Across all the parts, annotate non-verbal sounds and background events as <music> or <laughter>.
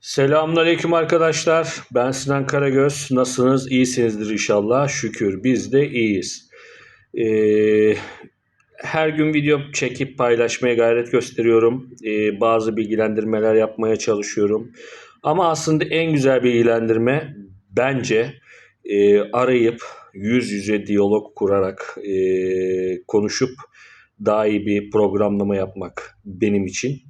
Selamünaleyküm arkadaşlar. Ben Sinan Karagöz. Nasılsınız? İyisinizdir inşallah. Şükür biz de iyiyiz. Ee, her gün video çekip paylaşmaya gayret gösteriyorum. Ee, bazı bilgilendirmeler yapmaya çalışıyorum. Ama aslında en güzel bilgilendirme bence e, arayıp yüz yüze diyalog kurarak e, konuşup daha iyi bir programlama yapmak benim için.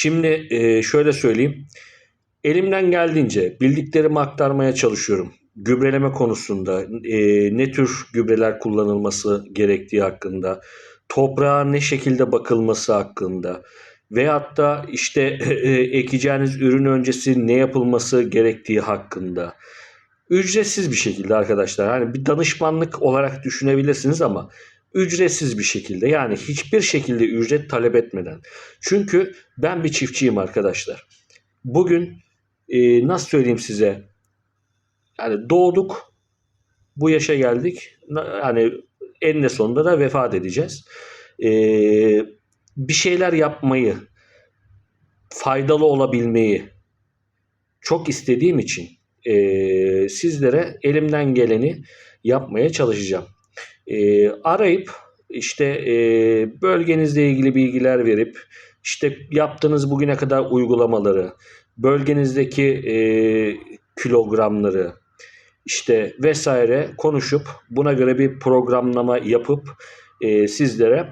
Şimdi e, şöyle söyleyeyim. Elimden geldiğince bildiklerimi aktarmaya çalışıyorum. Gübreleme konusunda e, ne tür gübreler kullanılması gerektiği hakkında, toprağa ne şekilde bakılması hakkında veyahut da işte e, ekeceğiniz ürün öncesi ne yapılması gerektiği hakkında. Ücretsiz bir şekilde arkadaşlar. Hani bir danışmanlık olarak düşünebilirsiniz ama ücretsiz bir şekilde yani hiçbir şekilde ücret talep etmeden. Çünkü ben bir çiftçiyim arkadaşlar. Bugün e, nasıl söyleyeyim size yani doğduk bu yaşa geldik yani eninde sonunda da vefat edeceğiz. E, bir şeyler yapmayı faydalı olabilmeyi çok istediğim için e, sizlere elimden geleni yapmaya çalışacağım. E, arayıp işte e, bölgenizle ilgili bilgiler verip işte yaptığınız bugüne kadar uygulamaları, bölgenizdeki e, kilogramları işte vesaire konuşup buna göre bir programlama yapıp e, sizlere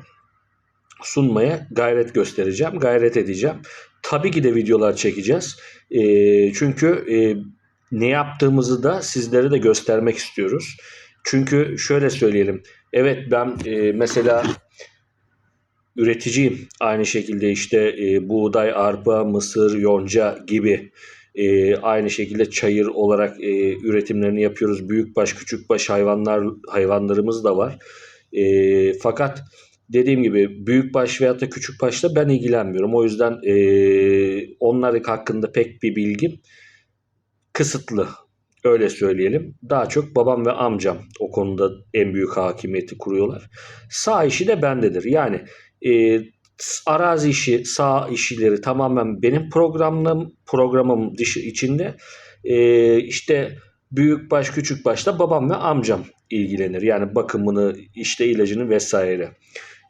sunmaya gayret göstereceğim, gayret edeceğim. Tabii ki de videolar çekeceğiz. E, çünkü e, ne yaptığımızı da sizlere de göstermek istiyoruz. Çünkü şöyle söyleyelim. Evet ben e, mesela üreticiyim. Aynı şekilde işte e, buğday, arpa, mısır, yonca gibi e, aynı şekilde çayır olarak e, üretimlerini yapıyoruz. Büyükbaş, küçükbaş hayvanlar hayvanlarımız da var. E, fakat dediğim gibi büyükbaş veyahut da küçükbaşla ben ilgilenmiyorum. O yüzden e, onlar hakkında pek bir bilgim kısıtlı. Öyle söyleyelim. Daha çok babam ve amcam o konuda en büyük hakimiyeti kuruyorlar. Sağ işi de bendedir. Yani e, arazi işi, sağ işleri tamamen benim programım, programım dışı içinde. E, işte büyük baş küçük başta babam ve amcam ilgilenir. Yani bakımını, işte ilacını vesaire.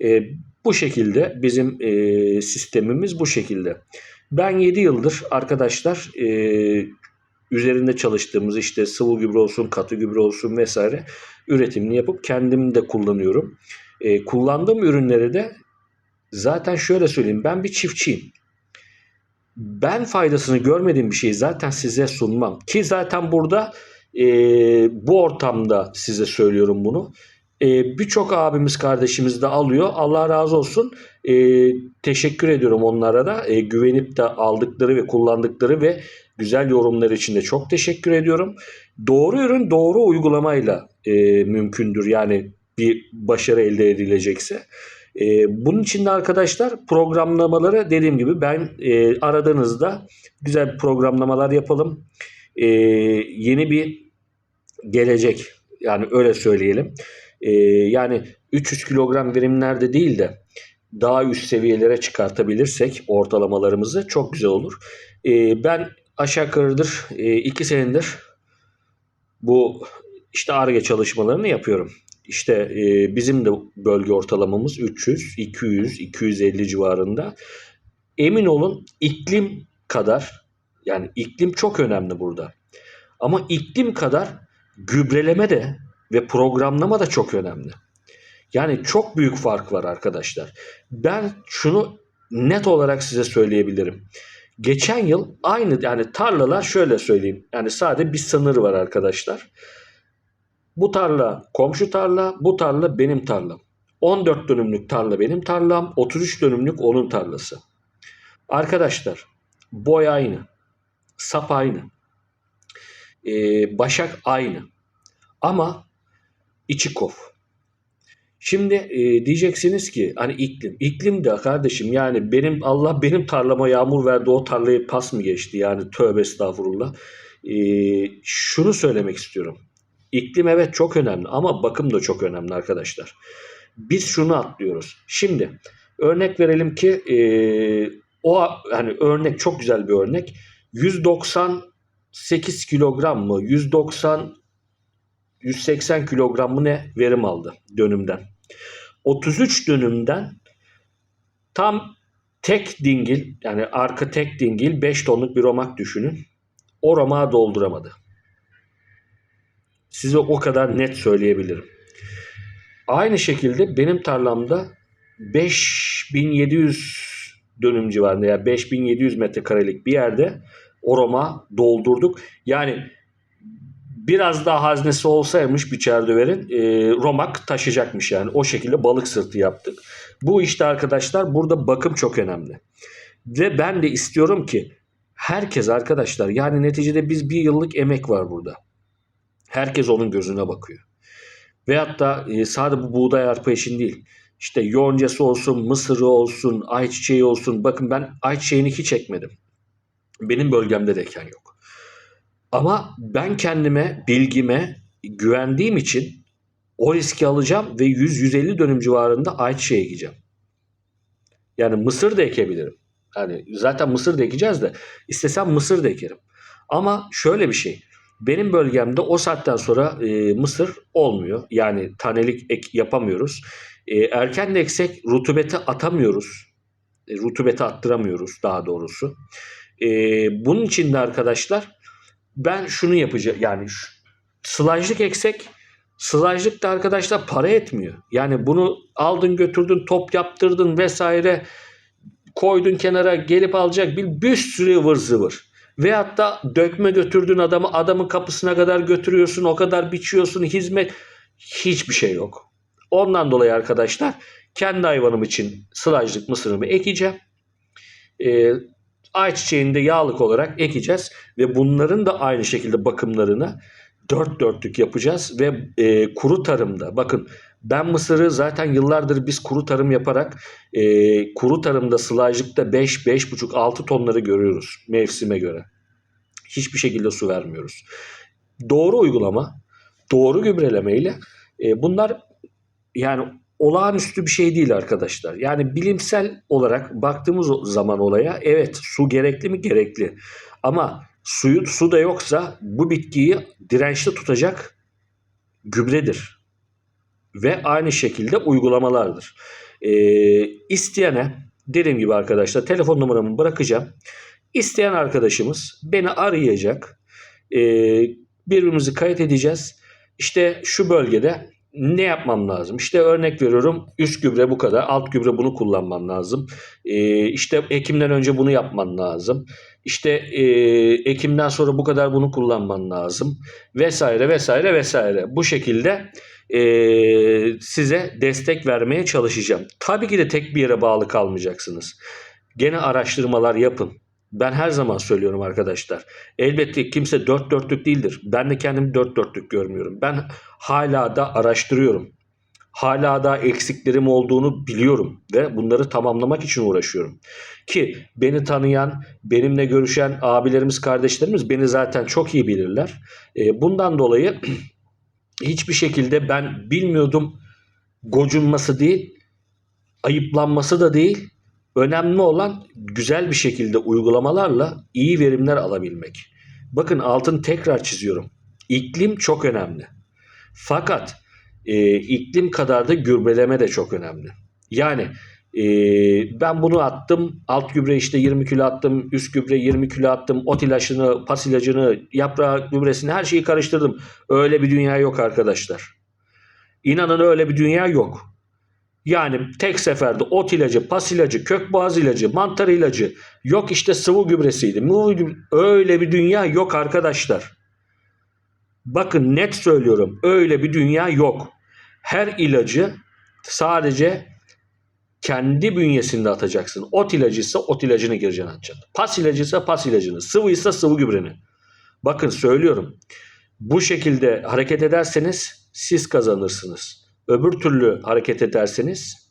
E, bu şekilde bizim e, sistemimiz bu şekilde. Ben 7 yıldır arkadaşlar e, üzerinde çalıştığımız işte sıvı gübre olsun, katı gübre olsun vesaire üretimini yapıp kendim de kullanıyorum. E, kullandığım ürünleri de zaten şöyle söyleyeyim ben bir çiftçiyim. Ben faydasını görmediğim bir şeyi zaten size sunmam. Ki zaten burada e, bu ortamda size söylüyorum bunu. E, Birçok abimiz kardeşimiz de alıyor. Allah razı olsun. E, teşekkür ediyorum onlara da. E, güvenip de aldıkları ve kullandıkları ve güzel yorumlar için de çok teşekkür ediyorum. Doğru ürün doğru uygulamayla e, mümkündür. Yani bir başarı elde edilecekse. E, bunun için de arkadaşlar programlamaları dediğim gibi ben e, aradığınızda güzel programlamalar yapalım. E, yeni bir gelecek yani öyle söyleyelim. E, yani 300 kilogram verimlerde değil de daha üst seviyelere çıkartabilirsek ortalamalarımızı çok güzel olur. E, ben aşağı yukarıdır 2 senedir bu işte ARGE çalışmalarını yapıyorum. İşte e, bizim de bölge ortalamamız 300, 200, 250 civarında. Emin olun iklim kadar yani iklim çok önemli burada. Ama iklim kadar gübreleme de ve programlama da çok önemli. Yani çok büyük fark var arkadaşlar. Ben şunu net olarak size söyleyebilirim. Geçen yıl aynı yani tarlalar şöyle söyleyeyim. Yani sadece bir sınır var arkadaşlar. Bu tarla komşu tarla, bu tarla benim tarlam. 14 dönümlük tarla benim tarlam, 33 dönümlük onun tarlası. Arkadaşlar boy aynı, sap aynı, ee, başak aynı ama içi kof. Şimdi e, diyeceksiniz ki hani iklim. İklim de kardeşim yani benim Allah benim tarlama yağmur verdi o tarlayı pas mı geçti? Yani tövbe estağfurullah. E, şunu söylemek istiyorum. İklim evet çok önemli ama bakım da çok önemli arkadaşlar. Biz şunu atlıyoruz. Şimdi örnek verelim ki e, o hani örnek çok güzel bir örnek. 198 kilogram mı? 190 180 kilogram mı ne verim aldı dönümden. 33 dönümden tam tek dingil yani arka tek dingil 5 tonluk bir romak düşünün. O romağı dolduramadı. Size o kadar net söyleyebilirim. Aynı şekilde benim tarlamda 5700 dönüm civarında yani 5700 metrekarelik bir yerde o romağı doldurduk. Yani biraz daha haznesi olsaymış biçer döverin e, romak taşıyacakmış yani. O şekilde balık sırtı yaptık. Bu işte arkadaşlar burada bakım çok önemli. Ve ben de istiyorum ki herkes arkadaşlar yani neticede biz bir yıllık emek var burada. Herkes onun gözüne bakıyor. Veyahut da e, sadece bu buğday arpa için değil. İşte yoncası olsun, mısırı olsun, ayçiçeği olsun. Bakın ben ayçiçeğini hiç ekmedim. Benim bölgemde de yok. Ama ben kendime, bilgime güvendiğim için o riski alacağım ve 100-150 dönüm civarında ayçiçeği ekeceğim. Yani mısır da ekebilirim. Yani zaten mısır da ekeceğiz de istesem mısır da ekerim. Ama şöyle bir şey. Benim bölgemde o saatten sonra e, mısır olmuyor. Yani tanelik ek yapamıyoruz. E, erken de eksek rutubeti atamıyoruz. E, rutubeti attıramıyoruz daha doğrusu. E, bunun için de arkadaşlar ben şunu yapacağım. Yani şu, sılajlık eksek sılajlık da arkadaşlar para etmiyor. Yani bunu aldın götürdün top yaptırdın vesaire koydun kenara gelip alacak bir, bir sürü ıvır zıvır. Veyahut da dökme götürdün adamı adamın kapısına kadar götürüyorsun o kadar biçiyorsun hizmet hiçbir şey yok. Ondan dolayı arkadaşlar kendi hayvanım için sılajlık mısırımı ekeceğim. Ee, ayçiçeğini de yağlık olarak ekeceğiz ve bunların da aynı şekilde bakımlarını dört dörtlük yapacağız ve e, kuru tarımda bakın ben mısırı zaten yıllardır biz kuru tarım yaparak e, kuru tarımda sılajlıkta 5 5,5 6 tonları görüyoruz mevsime göre. Hiçbir şekilde su vermiyoruz. Doğru uygulama, doğru gübrelemeyle e, bunlar yani olağanüstü bir şey değil arkadaşlar. Yani bilimsel olarak baktığımız zaman olaya evet su gerekli mi? Gerekli. Ama suyu su da yoksa bu bitkiyi dirençli tutacak gübredir. Ve aynı şekilde uygulamalardır. Ee, isteyene dediğim gibi arkadaşlar telefon numaramı bırakacağım. İsteyen arkadaşımız beni arayacak. Ee, birbirimizi kayıt edeceğiz. İşte şu bölgede ne yapmam lazım? İşte örnek veriyorum üst gübre bu kadar, alt gübre bunu kullanman lazım. Ee, işte ekimden önce bunu yapman lazım. İşte e, ekimden sonra bu kadar bunu kullanman lazım. Vesaire vesaire vesaire. Bu şekilde e, size destek vermeye çalışacağım. Tabii ki de tek bir yere bağlı kalmayacaksınız. Gene araştırmalar yapın. Ben her zaman söylüyorum arkadaşlar. Elbette kimse dört dörtlük değildir. Ben de kendimi dört dörtlük görmüyorum. Ben hala da araştırıyorum. Hala da eksiklerim olduğunu biliyorum ve bunları tamamlamak için uğraşıyorum. Ki beni tanıyan, benimle görüşen abilerimiz, kardeşlerimiz beni zaten çok iyi bilirler. E, bundan dolayı <clears throat> hiçbir şekilde ben bilmiyordum gocunması değil, ayıplanması da değil, Önemli olan güzel bir şekilde uygulamalarla iyi verimler alabilmek. Bakın altın tekrar çiziyorum. İklim çok önemli. Fakat e, iklim kadar da gübreleme de çok önemli. Yani e, ben bunu attım, alt gübre işte 20 kilo attım, üst gübre 20 kilo attım, ot ilacını, pas ilacını, yaprak gübresini her şeyi karıştırdım. Öyle bir dünya yok arkadaşlar. İnanın öyle bir dünya yok. Yani tek seferde ot ilacı, pas ilacı, kök boğaz ilacı, mantar ilacı, yok işte sıvı gübresiydi. Öyle bir dünya yok arkadaşlar. Bakın net söylüyorum öyle bir dünya yok. Her ilacı sadece kendi bünyesinde atacaksın. Ot ilacıysa ot ilacını gireceksin atacaksın. Pas ilacıysa pas ilacını, sıvıysa sıvı gübreni. Bakın söylüyorum. Bu şekilde hareket ederseniz siz kazanırsınız. Öbür türlü hareket ederseniz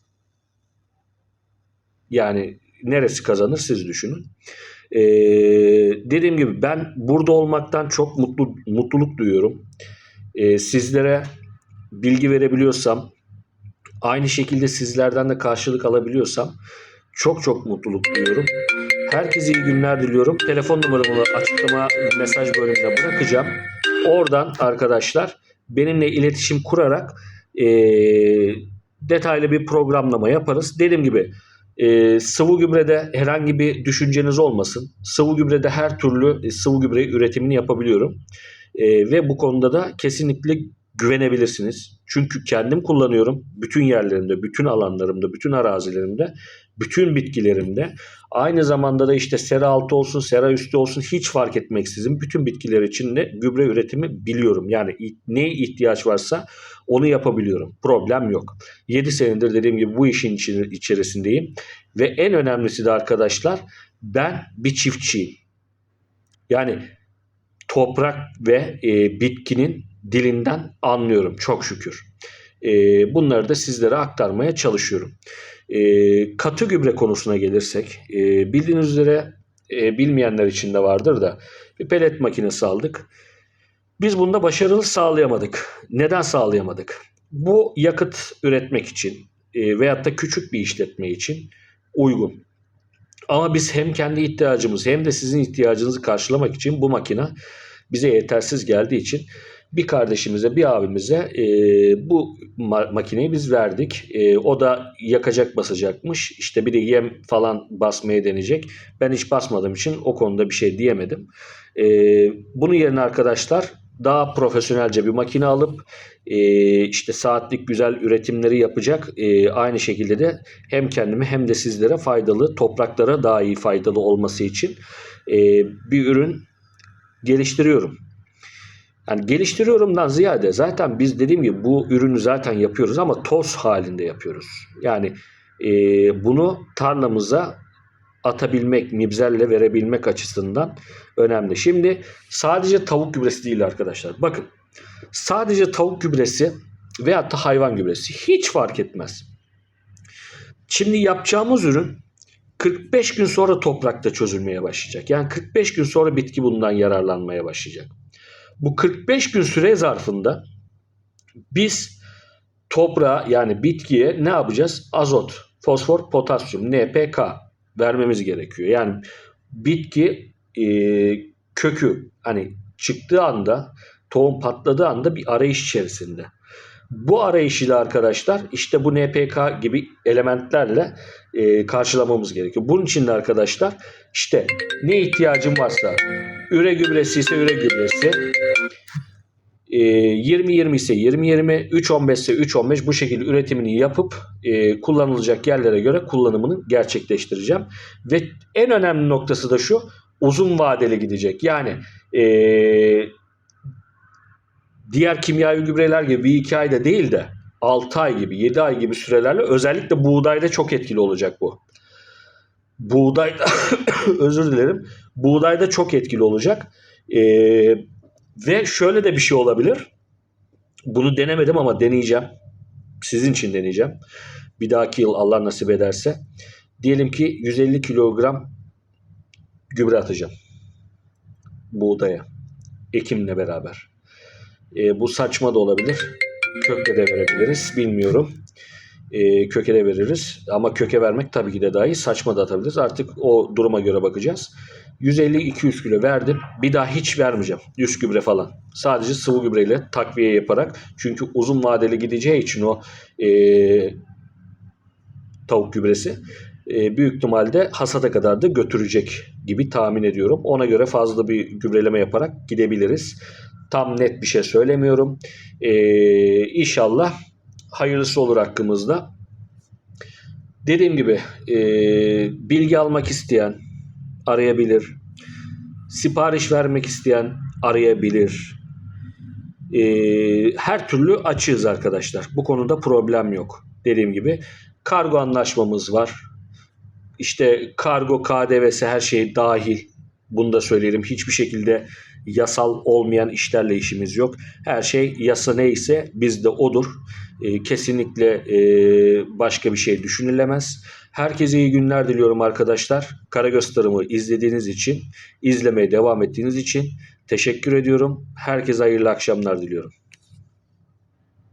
yani neresi kazanır siz düşünün. Ee, dediğim gibi ben burada olmaktan çok mutlu mutluluk duyuyorum. Ee, sizlere bilgi verebiliyorsam, aynı şekilde sizlerden de karşılık alabiliyorsam çok çok mutluluk duyuyorum. Herkese iyi günler diliyorum. Telefon numaramı açıklama mesaj bölümüne bırakacağım. Oradan arkadaşlar benimle iletişim kurarak eee, detaylı bir programlama yaparız. Dediğim gibi eee, sıvı gübrede herhangi bir düşünceniz olmasın. Sıvı gübrede her türlü e, sıvı gübre üretimini yapabiliyorum. Eee, ve bu konuda da kesinlikle güvenebilirsiniz. Çünkü kendim kullanıyorum. Bütün yerlerimde, bütün alanlarımda, bütün arazilerimde, bütün bitkilerimde. Aynı zamanda da işte sera altı olsun, sera üstü olsun hiç fark etmeksizin bütün bitkiler için de gübre üretimi biliyorum. Yani neye ihtiyaç varsa onu yapabiliyorum. Problem yok. 7 senedir dediğim gibi bu işin içerisindeyim. Ve en önemlisi de arkadaşlar ben bir çiftçiyim. Yani toprak ve e, bitkinin dilinden anlıyorum çok şükür. E, bunları da sizlere aktarmaya çalışıyorum. E, katı gübre konusuna gelirsek e, bildiğiniz üzere e, bilmeyenler için de vardır da bir pelet makinesi aldık. Biz bunda başarılı sağlayamadık. Neden sağlayamadık? Bu yakıt üretmek için e, veyahut da küçük bir işletme için uygun. Ama biz hem kendi ihtiyacımız hem de sizin ihtiyacınızı karşılamak için bu makine bize yetersiz geldiği için bir kardeşimize bir abimize e, bu ma- makineyi biz verdik. E, o da yakacak basacakmış. İşte bir de yem falan basmaya deneyecek. Ben hiç basmadığım için o konuda bir şey diyemedim. E, bunun yerine arkadaşlar daha profesyonelce bir makine alıp e, işte saatlik güzel üretimleri yapacak. E, aynı şekilde de hem kendime hem de sizlere faydalı, topraklara daha iyi faydalı olması için e, bir ürün geliştiriyorum. Yani geliştiriyorumdan ziyade zaten biz dediğim gibi bu ürünü zaten yapıyoruz ama toz halinde yapıyoruz. Yani e, bunu tarlamıza atabilmek, mibzelle verebilmek açısından önemli. Şimdi sadece tavuk gübresi değil arkadaşlar. Bakın sadece tavuk gübresi veyahut da hayvan gübresi hiç fark etmez. Şimdi yapacağımız ürün 45 gün sonra toprakta çözülmeye başlayacak. Yani 45 gün sonra bitki bundan yararlanmaya başlayacak. Bu 45 gün süre zarfında biz toprağa yani bitkiye ne yapacağız? Azot, fosfor, potasyum, NPK vermemiz gerekiyor. Yani bitki e, kökü hani çıktığı anda tohum patladığı anda bir arayış içerisinde. Bu arayış ile arkadaşlar işte bu NPK gibi elementlerle e, karşılamamız gerekiyor. Bunun için de arkadaşlar işte ne ihtiyacım varsa üre gübresi ise üre gübresi, e, 20-20 ise 20-20, 3-15 ise 3-15 bu şekilde üretimini yapıp e, kullanılacak yerlere göre kullanımını gerçekleştireceğim. Ve en önemli noktası da şu uzun vadeli gidecek. Yani e, diğer kimyavi gübreler gibi bir iki ayda değil de 6 ay gibi 7 ay gibi sürelerle özellikle buğdayda çok etkili olacak bu. Buğdayda <coughs> özür dilerim. Buğdayda çok etkili olacak. Ee, ve şöyle de bir şey olabilir. Bunu denemedim ama deneyeceğim. Sizin için deneyeceğim. Bir dahaki yıl Allah nasip ederse. Diyelim ki 150 kilogram gübre atacağım. Buğdaya. Ekimle beraber. Ee, bu saçma da olabilir. Kökle de verebiliriz. Bilmiyorum. Ee, köke de veririz. Ama köke vermek tabii ki de daha iyi. Saçma da atabiliriz. Artık o duruma göre bakacağız. 150-200 kilo verdim. Bir daha hiç vermeyeceğim. 100 gübre falan. Sadece sıvı gübreyle takviye yaparak. Çünkü uzun vadeli gideceği için o ee, tavuk gübresi e, büyük ihtimalle hasata kadar da götürecek gibi tahmin ediyorum. Ona göre fazla bir gübreleme yaparak gidebiliriz. Tam net bir şey söylemiyorum. Ee, inşallah hayırlısı olur hakkımızda. Dediğim gibi e, bilgi almak isteyen arayabilir. Sipariş vermek isteyen arayabilir. E, her türlü açığız arkadaşlar. Bu konuda problem yok. Dediğim gibi kargo anlaşmamız var. İşte kargo KDV'si her şey dahil. Bunu da söyleyelim. Hiçbir şekilde yasal olmayan işlerle işimiz yok. Her şey yasa neyse bizde odur. E, kesinlikle e, başka bir şey düşünülemez. Herkese iyi günler diliyorum arkadaşlar. Karagöz Tarım'ı izlediğiniz için, izlemeye devam ettiğiniz için teşekkür ediyorum. Herkese hayırlı akşamlar diliyorum.